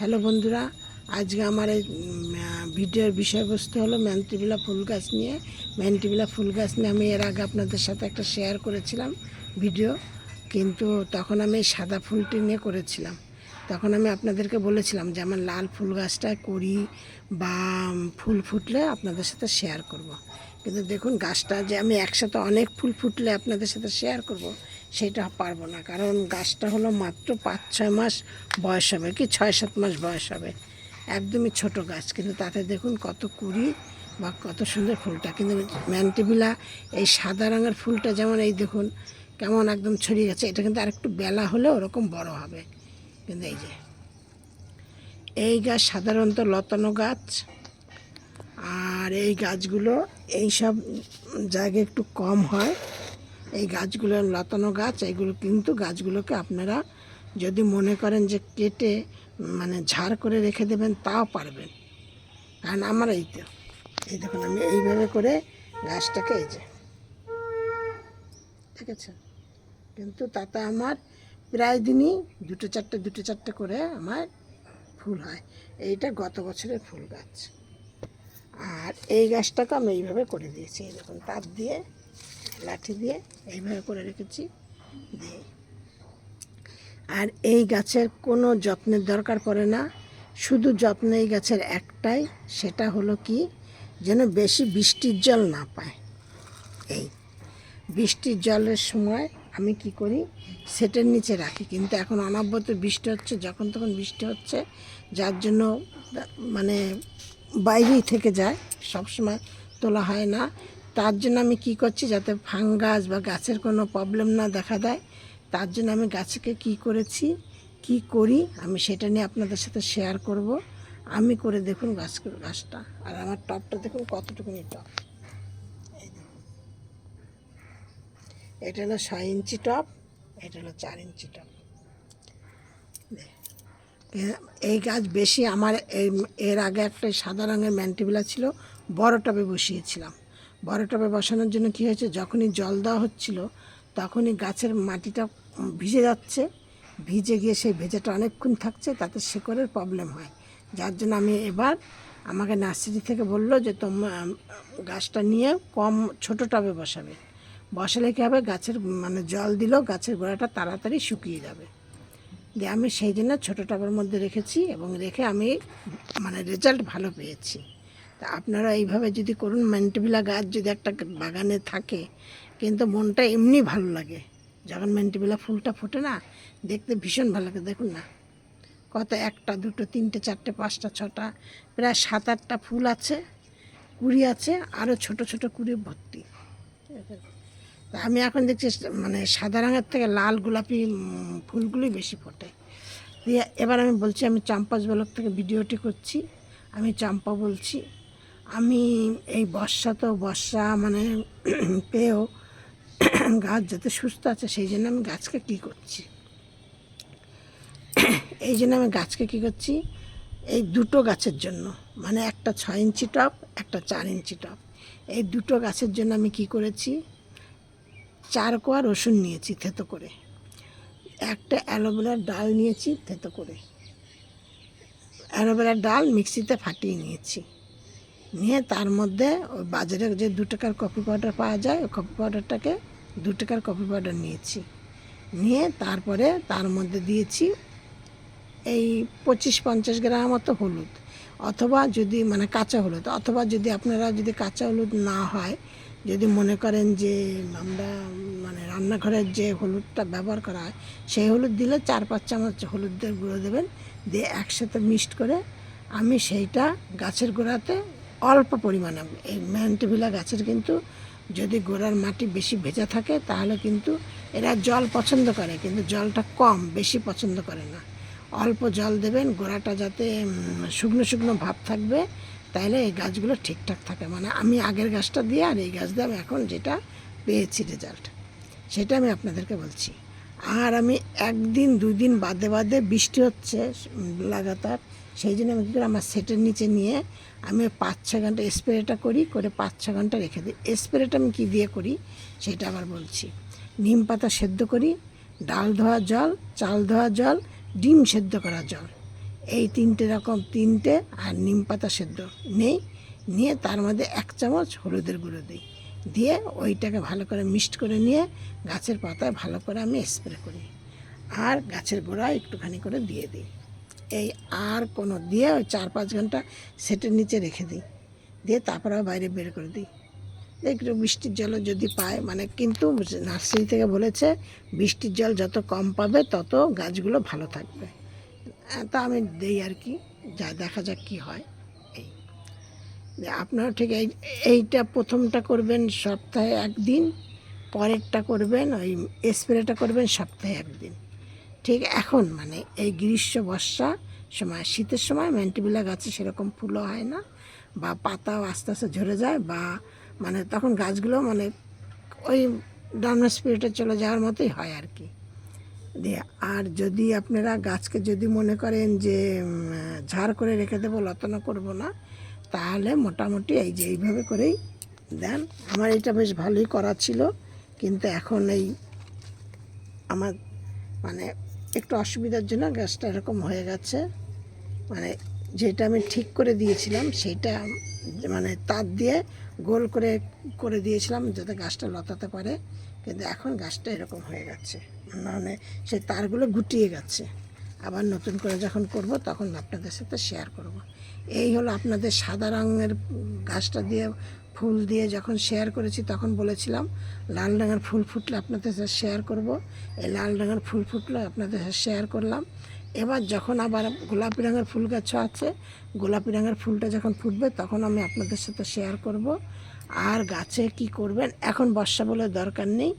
Hello বন্ধুরা, আজকে আমার এই ভিডিওর বিষয়বস্তু হলো ম্যান্টিবিলা ফুল গাছ নিয়ে ম্যান্টিবিলা ফুল গাছ নিয়ে আমি এর আগে আপনাদের সাথে একটা শেয়ার করেছিলাম ভিডিও কিন্তু তখন আমি এই সাদা ফুলটি নিয়ে করেছিলাম তখন আমি আপনাদেরকে বলেছিলাম যে আমার লাল ফুল গাছটায় করি বা ফুল ফুটলে আপনাদের সাথে শেয়ার করব। কিন্তু দেখুন, গাছটা যে আমি একসাথে অনেক ফুল ফুটলে আপনাদের সাথে শেয়ার করব সেটা পারব না, কারণ গাছটা হলো মাত্র পাঁচ, ছয় মাস বয়স হবে, কি ছয়, সাত মাস বয়স হবে। একদমই ছোট গাছ, কিন্তু তাতে দেখুন কত কুড়ি বা কত সুন্দর ফুলটা। কিন্তু ম্যান্টিবিলা এই সাদা রঙের ফুলটা যেমন এই দেখুন, কেমন একদম ছড়িয়ে গেছে, এটা কিন্তু আরেকটু বেলা হলে ওরকম বড় হবে। কিন্তু এই যে, এই গাছ সাধারণত লতানো গাছ, আর এই গাছগুলো এই সব জায়গায় একটু কম হয়। এই গাছগুলো লতানো গাছ এইগুলো কিন্তু গাছগুলোকে আপনারা যদি মনে করেন যে কেটে মানে ঝাড় করে রেখে দেবেন, তাও পারবেন। কারণ আমার এই তো, এই দেখুন, আমি এইভাবে করে গাছটাকে এই যে, ঠিক আছে? কিন্তু তাতে আমার প্রায় দিনই দুটো চারটে দুটো চারটে করে আমার ফুল হয়। এইটা গত বছরের ফুল গাছ। আর এই গাছটাকে আমি এইভাবে করে দিয়েছি, এই দেখুন, তার দিয়ে লাঠি দিয়ে এইভাবে করে রেখেছি। দিয়ে আর এই গাছের কোনো যত্নের দরকার পড়ে না। শুধু যত্ন এই গাছের একটাই, সেটা হলো কি? যেন বেশি বৃষ্টির জল না পায়। এই বৃষ্টির জলের সময় আমি কি করি? সেটের নিচে রাখি। কিন্তু এখন অনবরত বৃষ্টি হচ্ছে, যখন তখন বৃষ্টি হচ্ছে, যার জন্য মানে বাইরেই থেকে যায়। সবসময় তোলা হয় না। তার জন্য আমি কি করছি যাতে ফাঙ্গাস বা গাছের কোনো প্রবলেম না দেখা দেয়, তার জন্য আমি গাছকে কি করেছি, কি করি, আমি সেটা নিয়ে আপনাদের সাথে শেয়ার করব। আমি করে দেখুন গাছ, গাছটা। আর আমার টপটা দেখুন কতটুকুনি টপ। এটা হলো ছয় ইঞ্চি টপ, এটা হলো চার ইঞ্চি টপ। এই গাছ বেশি আমার এর আগে একটা সাদা রঙের ম্যান্টিবিলা ছিল, বড় টবে বসিয়েছিলাম। বড় টবে বসানোর জন্য কী হয়েছে? যখনই জল দেওয়া হচ্ছিল, তখনই গাছের মাটিটা ভিজে যাচ্ছে। ভিজে গিয়ে সেই ভেজাটা অনেকক্ষণ থাকছে, তাতে শেকড়ের প্রবলেম হয়। যার জন্য আমি এবার আমাকে নার্সারি থেকে বলল যে, তোমার গাছটা নিয়ে কম ছোটো টবে বসাবে। বসালে কী হবে? গাছের মানে জল দিলেও গাছের গোড়াটা তাড়াতাড়ি শুকিয়ে যাবে। দিয়ে আমি সেই জন্য ছোটো টবের মধ্যে রেখেছি এবং রেখে আমি মানে রেজাল্ট ভালো পেয়েছি। তা আপনারা এইভাবে যদি করুন মেন্টিবিলা গাছ যদি একটা বাগানে থাকে, কিন্তু মনটা এমনি ভালো লাগে। যখন মেন্টিবিলা ফুলটা ফোটে না, দেখতে ভীষণ ভালো লাগে। দেখুন না, কত একটা, দুটো, তিনটে, চারটে, পাঁচটা, ছটা, প্রায় সাত, আটটা ফুল আছে, কুড়ি আছে, আরও ছোট ছোট কুড়ি ভর্তি। তা আমি এখন দেখছি মানে সাদা রঙের থেকে লাল গোলাপি ফুলগুলোই বেশি ফোটে। দিয়ে এবার আমি বলছি, আমি চাম্পাস ব্লক থেকে ভিডিওটি করছি। আমি চাম্পা বলছি। আমি এই বর্ষা তো বর্ষা মানে পেয়েও গাছ যাতে সুস্থ আছে, সেই জন্য আমি গাছকে কী করছি? এই জন্য আমি গাছকে কী করছি? এই দুটো গাছের জন্য মানে একটা ছয় ইঞ্চি টপ, একটা চার ইঞ্চি টপ। এই দুটো গাছের জন্য আমি কি করেছি? চার কোয়া রসুন নিয়েছি থেতো করে। একটা অ্যালোভেরার ডাল নিয়েছি থেতো করে। অ্যালোভেরার ডাল মিক্সিতে ফাটিয়ে নিয়েছি। নিয়ে তার মধ্যে ওই বাজারে যে দু টাকার কফি পাউডার পাওয়া যায়, ওই কফি পাউডারটাকে দু টাকার কফি পাউডার নিয়েছি। নিয়ে তারপরে তার মধ্যে দিয়েছি এই পঁচিশ পঞ্চাশ গ্রাম মতো হলুদ। অথবা যদি মানে কাঁচা হলুদ, অথবা যদি আপনারা যদি কাঁচা হলুদ না হয়, যদি মনে করেন যে আমরা মানে রান্নাঘরের যে হলুদটা ব্যবহার করা হয়, সেই হলুদ দিলে চার পাঁচ চামচ হলুদের গুঁড়ো দেবেন, দিয়ে একসাথে মিক্সড করে আমি সেইটা গাছের গোড়াতে অল্প পরিমাণে। এই ম্যান্টিভিলা গাছের কিন্তু যদি গোড়ার মাটি বেশি ভেজা থাকে, তাহলে কিন্তু এরা জল পছন্দ করে, কিন্তু জলটা কম, বেশি পছন্দ করে না। অল্প জল দেবেন, গোড়াটা যাতে শুকনো শুকনো ভাব থাকবে তাহলে এই গাছগুলো ঠিকঠাক থাকে। মানে আমি আগের গাছটা দিয়ে আর এই গাছ দিয়ে আমি এখন যেটা পেয়েছি রেজাল্ট সেটা আমি আপনাদেরকে বলছি। আর আমি একদিন দুই দিন বাদে বাদে বৃষ্টি হচ্ছে লাগাতার। সেই জন্য আমি কী করি, আমার সেটের নিচে নিয়ে আমি পাঁচ ছ ঘণ্টা স্প্রেটা করি, করে পাঁচ ছ ঘণ্টা রেখে দিই। স্প্রেটা আমি কী দিয়ে করি, সেটা আবার বলছি। নিম পাতা সেদ্ধ করি, ডাল ধোয়া জল, চাল ধোয়া জল, ডিম সেদ্ধ করা জল। এই তিনটে রকম, তিনটে আর নিম পাতা সেদ্ধ নেই, নিয়ে তার মধ্যে এক চামচ হলুদের গুঁড়ো দিই। দিয়ে ওইটাকে ভালো করে মিক্সড করে নিয়ে গাছের পাতায় ভালো করে আমি স্প্রে করি। আর গাছের গোড়া একটুখানি করে দিয়ে দিই। এই আর কোনো, দিয়ে ওই চার পাঁচ ঘণ্টা সেটের নিচে রেখে দিই। দিয়ে তারপর বাইরে বের করে দিই। একটু বৃষ্টির জলও যদি পায় মানে কিন্তু নার্সারি থেকে বলেছে, বৃষ্টির জল যত কম পাবে তত গাছগুলো ভালো থাকবে। তা আমি দেই আর কি, যা দেখা যাক কি হয়। এই। আপনারা ঠিক এই, এইটা প্রথমটা করবেন সপ্তাহে একদিন, পরেরটা করবেন, ওই স্প্রেটা করবেন সপ্তাহে একদিন। ঠিক এখন মানে এই গ্রীষ্ম, বর্ষা সময়, শীতের সময় ম্যান্টিবিলা গাছে সেরকম ফুলও হয় না বা পাতাও আস্তে আস্তে ঝরে যায় বা মানে তখন গাছগুলো মানে ওই ডাউন স্পিরিটে চলে যাওয়ার মতোই হয় আর কি। দিয়ে আর যদি আপনারা গাছকে যদি মনে করেন যে ঝাড় করে রেখে দেবো, লতানো করব না, তাহলে মোটামুটি এই যে এইভাবে করেই দেন। আমার এটা বেশ ভালোই করা ছিল, কিন্তু এখন এই আমার মানে একটু অসুবিধার জন্য গ্যাসটা এরকম হয়ে গেছে। মানে যেটা আমি ঠিক করে দিয়েছিলাম সেটা মানে তার দিয়ে গোল করে করে দিয়েছিলাম যাতে গাছটা লতাতে পারে। কিন্তু এখন গাছটা এরকম হয়ে গেছে। মানে সেই তারগুলো গুটিয়ে গেছে। আবার নতুন করে যখন করব তখন আপনাদের সাথে শেয়ার করব। এই হলো আপনাদের সাদা রঙের গাছটা দিয়ে ফুল দিয়ে যখন শেয়ার করেছি, তখন বলেছিলাম, লাল রঙের ফুল ফুটলে আপনাদের সাথে শেয়ার করব। এই লাল রঙের ফুল ফুটলে আপনাদের সাথে শেয়ার করলাম। এবার যখন আবার গোলাপি রঙের ফুল গাছ আছে, গোলাপি রঙের ফুলটা যখন ফুটবে, তখন আমি আপনাদের সাথে শেয়ার করব। আর গাছে কি করবেন, এখন বর্ষা বলে দরকার নেই।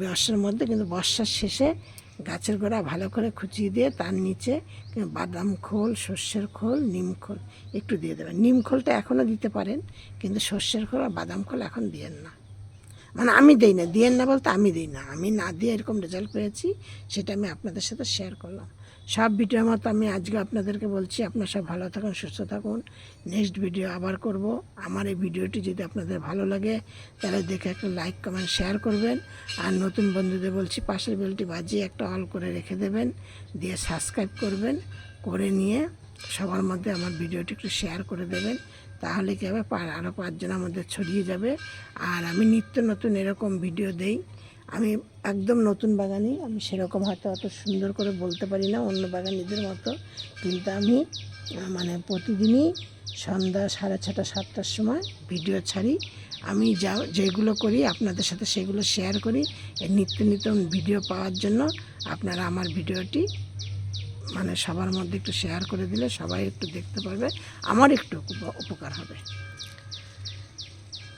বর্ষার মধ্যে কিন্তু বর্ষার শেষে গাছের গোড়া ভালো করে খুঁচিয়ে দিয়ে তার নিচে বাদাম খোল, সর্ষের খোল, নিম খোল একটু দিয়ে দেবেন। নিম খোলটা এখনও দিতে পারেন, কিন্তু সর্ষের খোল আর বাদাম খোল এখন দিয়েন না। মানে আমি দিই না, দিয়েন না বলতে আমি দিই না। আমি না দিয়ে এরকম রেজাল্ট পেয়েছি, সেটা আমি আপনাদের সাথে শেয়ার করলাম। সব ভিডিওর মতো আমি আজকে আপনাদেরকে বলছি, আপনারা সব ভালো থাকুন, সুস্থ থাকুন। নেক্সট ভিডিও আবার করব। আমার এই ভিডিওটি যদি আপনাদের ভালো লাগে, তাহলে দেখে একটা লাইক কমেন্ট শেয়ার করবেন। আর নতুন বন্ধুদের বলছি, পাশের বেলটি বাজিয়ে একটা অল করে রেখে দেবেন। দিয়ে সাবস্ক্রাইব করবেন, করে নিয়ে সবার মধ্যে আমার ভিডিওটি একটু শেয়ার করে দেবেন। তাহলে কী হবে? আরও পাঁচজনের মধ্যে ছড়িয়ে যাবে। আর আমি নিত্য নতুন এরকম ভিডিও দেই। আমি একদম নতুন বাগানি আমি সেরকম হয়তো অত সুন্দর করে বলতে পারি না, অন্য বাগানিদের মতো। কিন্তু আমি মানে প্রতিদিনই সন্ধ্যা সাড়ে ছটা, সাতটার সময় ভিডিও ছাড়ি। আমি যা, যেগুলো করি, আপনাদের সাথে সেগুলো শেয়ার করি। নিত্য নতুন ভিডিও পাওয়ার জন্য আপনারা আমার ভিডিওটি মানে সবার মধ্যে একটু শেয়ার করে দিলে সবাই একটু দেখতে পারবে। আমার একটু উপ- উপকার হবে।